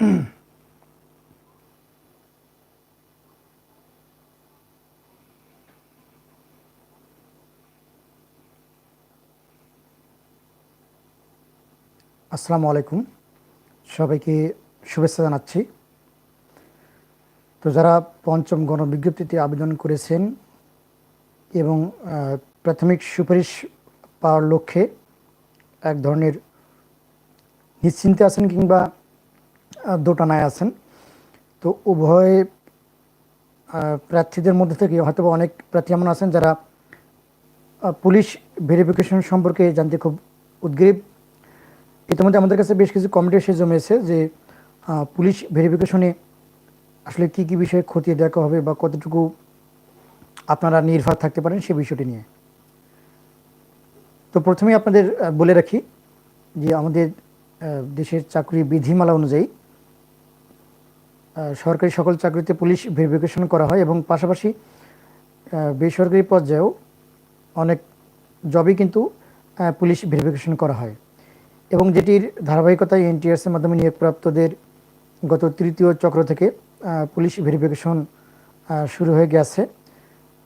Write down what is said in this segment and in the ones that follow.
আসসালামু আলাইকুম। সবাইকে শুভেচ্ছা জানাচ্ছি। তো যারা পঞ্চম গণবিজ্ঞপ্তিতে আবেদন করেছেন এবং প্রাথমিক সুপারিশ পাওয়ার লক্ষ্যে এক ধরনের নিশ্চিন্তে আছেন কিংবা দোটানায় আছেন। তো উভয় প্রার্থীদের মধ্যে থেকে হয়তো অনেক প্রার্থী এমন আছেন যারা পুলিশ ভেরিফিকেশন সম্পর্কে জানতে খুব উদ্গ্রীব। ইতিমধ্যে আমাদের কাছে বেশ কিছু কমিটি এসে জমেছে যে পুলিশ ভেরিফিকেশনে আসলে কি কি বিষয়ে খতিয়ে দেখা হবে বা কতটুকু আপনারা নির্ভর থাকতে পারেন সে বিষয়টি নিয়ে। তো প্রথমেই আপনাদের বলে রাখি যে আমাদের দেশের চাকরি বিধিমালা অনুযায়ী সরকারি সকল চাকরিতে পুলিশ ভেরিফিকেশন করা হয় এবং পাশাপাশি বেসরকারি পর্যায়েও অনেক জবই কিন্তু পুলিশ ভেরিফিকেশন করা হয়। এবং যেটির ধারাবাহিকতায় এনটিআরসের মাধ্যমে নিয়োগপ্রাপ্তদের গত তৃতীয় চক্র থেকে পুলিশ ভেরিফিকেশন শুরু হয়ে গেছে।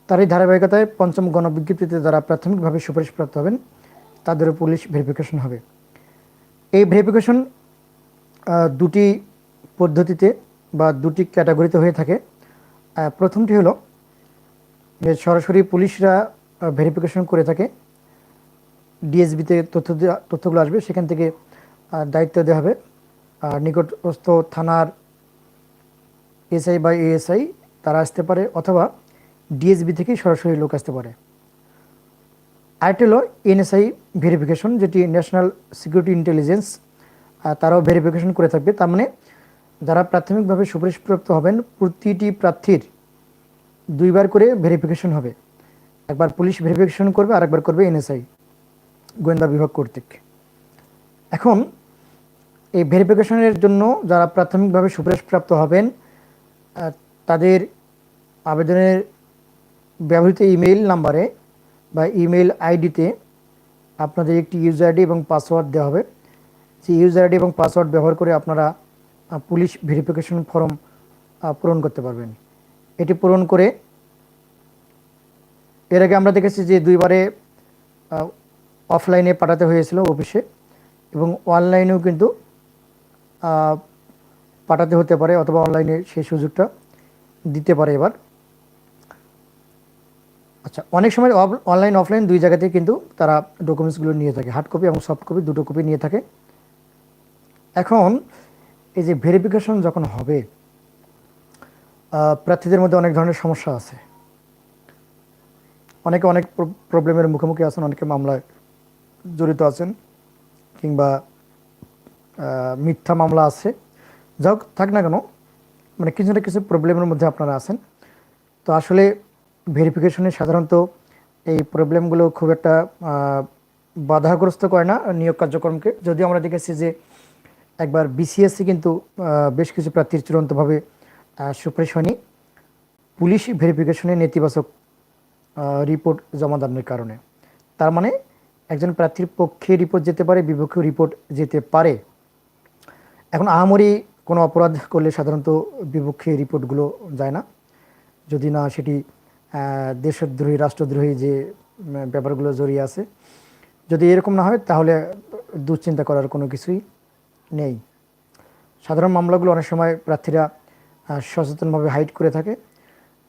তারই ধারাবাহিকতায় পঞ্চম গণবিজ্ঞপ্তিতে যারা প্রাথমিকভাবে সুপারিশপ্রাপ্ত হবেন, তাদেরও পুলিশ ভেরিফিকেশন হবে। এই ভেরিফিকেশন দুটি পদ্ধতিতে বা দুটি ক্যাটাগরিতে হয়ে থাকে। প্রথমটি হলো যে সরাসরি পুলিশরা ভেরিফিকেশন করে থাকে। ডিএসবিতে তথ্য দেয়া- তথ্যগুলো আসবে, সেখান থেকে দায়িত্ব দেওয়া হবে। আর নিকটস্থ থানার এসআই বা এএসআই তারা আসতে পারে, অথবা ডিএসবি থেকেই সরাসরি লোক আসতে পারে। আরেকটি হলো এনএসআই ভেরিফিকেশন যেটি ন্যাশনাল সিকিউরিটি ইন্টেলিজেন্স তারাও ভেরিফিকেশন করে থাকবে। তার মানে যারা প্রাথমিকভাবে সুপারিশপ্রাপ্ত হবেন, প্রতিটি প্রার্থীর দুইবার করে ভেরিফিকেশন হবে। একবার পুলিশ ভেরিফিকেশন করবে আর একবার করবে এনএসআই গোয়েন্দা বিভাগ কর্তৃক। এখন, এই ভেরিফিকেশনের জন্য যারা প্রাথমিকভাবে সুপারিশপ্রাপ্ত হবেন তাদের আবেদনের ব্যবহৃত ইমেইল নাম্বারে বা ইমেইল আইডিতে আপনাদের একটি ইউজার আইডি এবং পাসওয়ার্ড দেওয়া হবে। সেই ইউজার আইডি এবং পাসওয়ার্ড ব্যবহার করে আপনারা পুলিশ ভেরিফিকেশন ফর্ম পূরণ করতে পারবেন। এটি পূরণ করে এর আগে আমরা দেখেছি যে দুইবারে অফলাইনে পাঠাতে হয়েছিল অফিসে এবং অনলাইনেও কিন্তু পাঠাতে হতে পারে অথবা অনলাইনে সেই সুযোগটা দিতে পারে এবার। আচ্ছা অনেক সময় অনলাইন অফলাইন দুই জায়গাতেই কিন্তু তারা ডকুমেন্টসগুলো নিয়ে থাকে হার্ড কপি এবং সফট কপি দুটো কপি নিয়ে থাকে। এখন এই যে ভেরিফিকেশন যখন হবে প্রার্থীদের মধ্যে অনেক ধরনের সমস্যা আছে। অনেকে অনেক প্রবলেমের মুখোমুখি আছেন, অনেকে মামলায় জড়িত আছেন, কিংবা মিথ্যা মামলা আছে। যা হোক, থাক না কেন মানে কিছু না কিছু প্রবলেমের মধ্যে আপনারা আছেন। তো আসলে ভেরিফিকেশনে সাধারণত এই প্রবলেমগুলো খুব একটা বাধাগ্রস্ত করে না নিয়োগ কার্যক্রমকে। যদিও আমরা দেখেছি যে একবার বিসিএসসি কিন্তু বেশ কিছু প্রার্থীর চূড়ান্তভাবে সুপারিশ হয়নি। পুলিশ ভেরিফিকেশনে নেতিবাচক রিপোর্ট জমা দানের কারণে। তার মানে একজন প্রার্থীর পক্ষে রিপোর্ট যেতে পারে বিপক্ষে রিপোর্ট যেতে পারে। এখন আহামরি কোনো অপরাধ করলে সাধারণত বিপক্ষে রিপোর্টগুলো যায় না। যদি না, সেটি দেশদ্রোহী, রাষ্ট্রদ্রোহী যে ব্যাপারগুলো জড়িয়ে আছে। যদি এরকম না হয়, তাহলে দুশ্চিন্তা করার কোনো কিছুই নেই। সাধারণ মামলাগুলো অনেক সময় প্রার্থীরা সচেতনভাবে হাইড করে থাকে।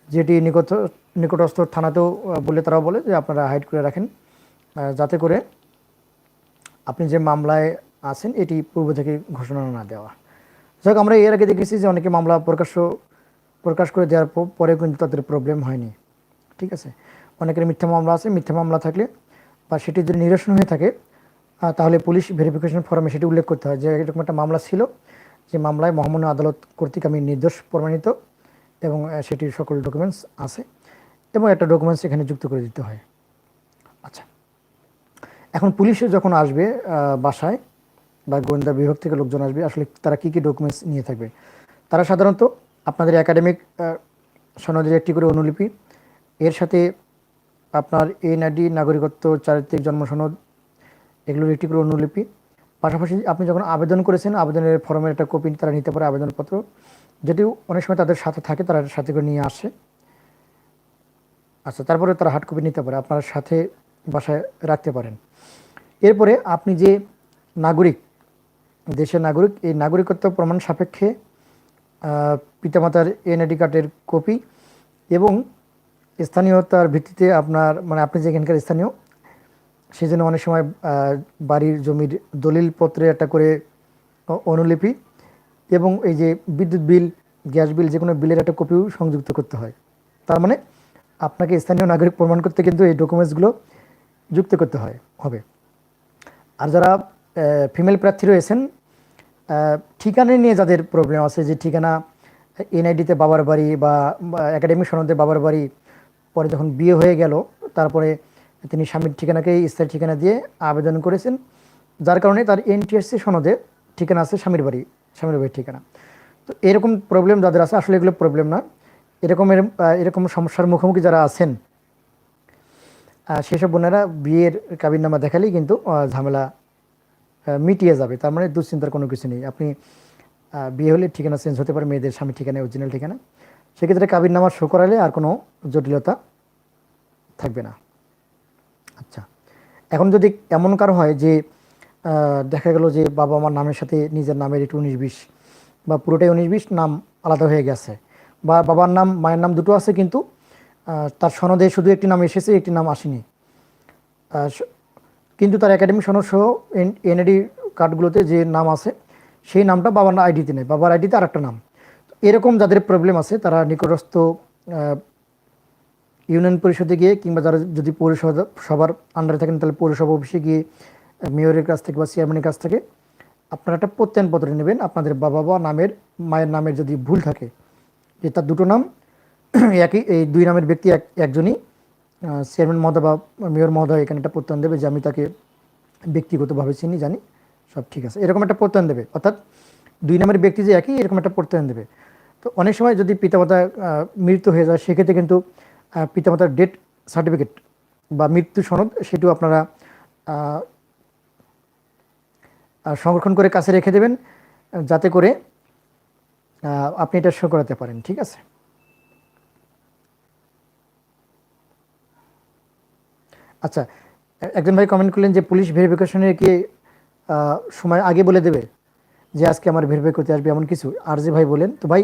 যেটি নিকট, নিকটস্থ থানাতেও বলে তারাও বলে যে আপনারা হাইড করে রাখেন। যাতে করে আপনি যে মামলায় আছেন, এটি পূর্ব থেকে ঘোষণা না দেওয়া। যাক, আমরা এর আগে দেখেছি যে অনেকে মামলা প্রকাশ্য প্রকাশ করে দেওয়ার প- পরেও কিন্তু তাদের প্রবলেম হয়নি। ঠিক আছে? অনেকের মিথ্যা মামলা আছে, মিথ্যা মামলা থাকলে বা সেটি যদি নিরসন হয়ে থাকে তাহলে পুলিশ ভেরিফিকেশন ফর্মে সেটি উল্লেখ করতে হয় যে এরকম একটা মামলা ছিল যে মামলায় মহামান্য আদালত কর্তৃক আমি নির্দোষ প্রমাণিত এবং সেটির সকল ডকুমেন্টস আছে এবং একটা ডকুমেন্টস এখানে যুক্ত করে দিতে হয়। আচ্ছা। এখন পুলিশে যখন আসবে বাসায় বা গোয়েন্দা বিভাগ থেকে লোকজন আসবে, আসলে তারা কী কী ডকুমেন্টস নিয়ে থাকবে? তারা সাধারণত আপনাদের একাডেমিক সনদের একটি করে অনুলিপি, এর সাথে আপনার এনআইডি নাগরিকত্ব, চারিত্রিক জন্ম সনদ এগুলোর একটি করে অনুলিপি। পাশাপাশি আপনি যখন আবেদন করেছেন, আবেদনের ফর্মের একটা কপি তারা নিতে পারে আবেদনপত্র। যেটিও অনেক সময় তাদের সাথে থাকে, তারা সাথে করে নিয়ে আসে। আচ্ছা তারপরে তারা হার্ড কপি নিতে পারে, আপনার সাথে বাসায় রাখতে পারেন। এরপরে আপনি যে নাগরিক, দেশের নাগরিক, এই নাগরিকত্ব প্রমাণ সাপেক্ষে পিতামাতার এনআইডি কার্ডের কপি এবং স্থানীয়তার ভিত্তিতে আপনার মানে আপনি যেখানকার স্থানীয় সেই জন্য অনেক সময় বাড়ির জমির দলিলপত্রে একটা করে অনুলিপি এবং এই যে বিদ্যুৎ বিল, গ্যাস বিল যে কোনো বিলের একটা কপিও সংযুক্ত করতে হয়। তার মানে আপনাকে স্থানীয় নাগরিক প্রমাণ করতে কিন্তু এই ডকুমেন্টসগুলো যুক্ত করতে হয়, হবে। আর যারা ফিমেল প্রার্থী রয়েছেন ঠিকানা নিয়ে যাদের প্রবলেম আছে, যে ঠিকানা এনআইডিতে বাবার বাড়ি বা একাডেমিক সনদে বাবার বাড়ি, পরে যখন বিয়ে হয়ে গেল, তারপরে তিনি স্বামীর ঠিকানাকে স্থায়ী ঠিকানা দিয়ে আবেদন করেছেন, যার কারণে তার এনটিএসসি সনদে ঠিকানা আছে স্বামীর বাড়ি, স্বামীর বাড়ির ঠিকানা। তো এরকম প্রবলেম যাদের আছে, আসলে এগুলো প্রবলেম না। এরকমের এরকম সমস্যার মুখোমুখি যারা আছেন সেসব বোনেরা বিয়ের কাবিননামা দেখালেই কিন্তু ঝামেলা মিটিয়ে যাবে। তার মানে দুশ্চিন্তার কোনো কিছু নেই। আপনি বিয়ে হলে ঠিকানা চেঞ্জ হতে পারে, মেয়েদের স্বামী ঠিকানা অরিজিনাল ঠিকানা। সেক্ষেত্রে কাবিননামা শো করালে আর কোনো জটিলতা থাকবে না। আচ্ছা। এখন যদি এমন কারও হয় যে দেখা গেল যে বাবা মার নামের সাথে নিজের নামের একটু উনিশ বিশ বা পুরোটাই উনিশ বিশ নাম আলাদা হয়ে গেছে বা বাবার নাম, মায়ের নাম দুটো আছে কিন্তু তার সনদে শুধু একটি নাম এসেছে, একটি নাম আসেনি। কিন্তু তার একাডেমিক সনদ সহ এনএডি কার্ডগুলোতে যে নাম আছে, সেই নামটা বাবার আইডিতে নেই। বাবার আইডিতে আর একটা নাম। এরকম যাদের প্রবলেম আছে, তারা নিকটস্থ ইউনিয়ন পরিষদে গিয়ে কিংবা যারা যদি পৌরসভা সবার আন্ডারে থাকেন, তাহলে পৌরসভা অফিসে গিয়ে মেয়রের কাছ থেকে বা চেয়ারম্যানের কাছ থেকে আপনারা একটা প্রত্যয়নপত্র নেবেন। আপনাদের বাবা বা নামের, মায়ের নামের যদি ভুল থাকে, যে তার দুটো নাম, একই, এই দুই নামের ব্যক্তি এক, একজনই চেয়ারম্যান মহোদয় বা মেয়র মহোদয় এখানে একটা প্রত্যয়ন দেবে যে আমি তাকে ব্যক্তিগতভাবে চিনি, জানি, সব ঠিক আছে। এরকম একটা প্রত্যয়ন দেবে। অর্থাৎ দুই নামের ব্যক্তি যে একই, এরকম একটা প্রত্যয়ন দেবে। তো অনেক সময় যদি পিতামাতা মৃত্যু হয়ে যায়, সেক্ষেত্রে কিন্তু পিতামাতার ডেট সার্টিফিকেট বা মৃত্যু সনদ, সেটিও আপনারা সংরক্ষণ করে কাছে রেখে দেবেন, যাতে করে আপনি এটা শো করাতে পারেন, ঠিক আছে? আচ্ছা একজন ভাই কমেন্ট করলেন যে পুলিশ ভেরিফিকেশনের কি সময় আগে বলে দেবে যে আজকে আমার ভেরিফাই করতে আসবে এমন কিছু? আর যে ভাই বলেন তো ভাই,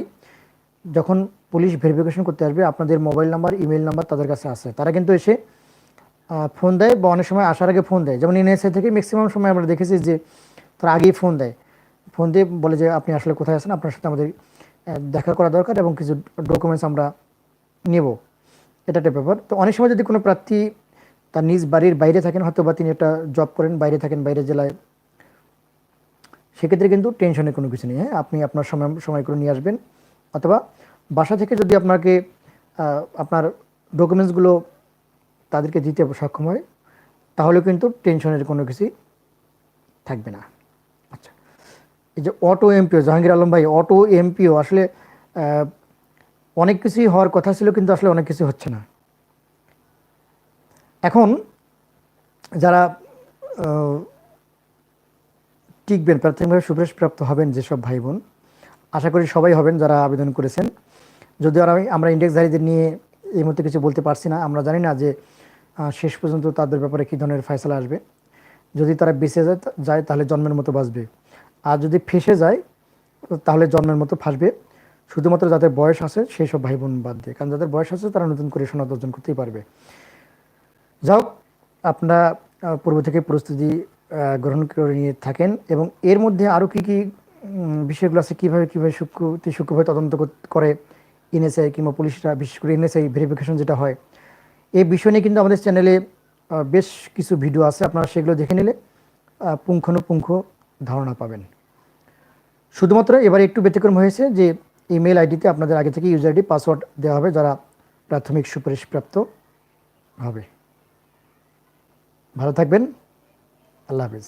যখন পুলিশ ভেরিফিকেশন করতে আসবে। আপনাদের মোবাইল নাম্বার ইমেল নাম্বার তাদের কাছে আছে। তারা কিন্তু এসে ফোন দেয় বা অনেক সময় আসার আগে ফোন দেয়। যেমন এনএসআই থেকে ম্যাক্সিমাম সময় আমরা দেখেছি যে, তারা আগেই ফোন দেয়। ফোন দিয়ে বলে যে, আপনি আসলে কোথায় আছেন? আপনার সাথে আমাদের দেখা করা দরকার এবং কিছু ডকুমেন্টস আমরা নেব। এটা একটা ব্যাপার। তো অনেক সময় যদি কোনো প্রার্থী তার নিজ বাড়ির বাইরে থাকেন, হয়তো বা তিনি একটা জব করেন, বাইরে থাকেন বাইরে জেলায়, সেক্ষেত্রে কিন্তু টেনশনের কোনো কিছু নেই। হ্যাঁ আপনি আপনার সময় সময় করে নিয়ে আসবেন। অথবা বাসা থেকে যদি আপনাকে আপনার ডকুমেন্টসগুলো তাদেরকে দিতে সক্ষম হয় তাহলে কিন্তু টেনশনের কোনো কিছুই থাকবে না। আচ্ছা এই যে অটো এমপিও, জাহাঙ্গীর আলম ভাই, অটো এমপিও, আসলে অনেক কিছুই হওয়ার কথা ছিল কিন্তু আসলে অনেক কিছু হচ্ছে না। এখন যারা টিকবেন, প্রাথমিকভাবে সুপারিশ প্রাপ্ত হবেন যেসব ভাই বোন, আশা করি সবাই হবেন যারা আবেদন করেছেন। যদিও আমি আমরা ইন্ডেক্সধারীদের নিয়ে এই মুহূর্তে কিছু বলতে পারছি না। আমরা জানি না যে শেষ পর্যন্ত তাদের ব্যাপারে কী ধরনের ফয়সলা আসবে। যদি তারা বেঁচে যায় যায়, তাহলে জন্মের মতো বাঁচবে। আর যদি ফেসে যায়, তাহলে জন্মের মতো ফাঁসবে। শুধুমাত্র যাদের বয়স আছে, সেই সব ভাই বোন বাদ দিয়ে। কারণ যাদের বয়স আছে, তারা নতুন করে সনদ অর্জন করতেই পারবে। যাও আপনারা পূর্ব থেকে প্রস্তুতি গ্রহণ করে নিয়ে থাকেন এবং এর মধ্যে আরও কী কী বিষয়গুলো আছে, কীভাবে কীভাবে সূক্ষ্ম অতি সূক্ষ্মভাবে তদন্ত করে এনএসআই কিংবা পুলিশরা, বিশেষ করে এনএসআই ভেরিফিকেশন যেটা হয়, এই বিষয় নিয়ে কিন্তু আমাদের চ্যানেলে বেশ কিছু ভিডিও আছে, আপনারা সেগুলো দেখে নিলে পুঙ্খানুপুঙ্খ ধারণা পাবেন। শুধুমাত্র এবার একটু ব্যতিক্রম হয়েছে যে ইমেল আইডিতে আপনাদের আগে থেকে ইউজার আইডি পাসওয়ার্ড দেওয়া হবে, যারা প্রাথমিক সুপারিশপ্রাপ্ত হবে। ভালো থাকবেন, আল্লাহ হাফিজ।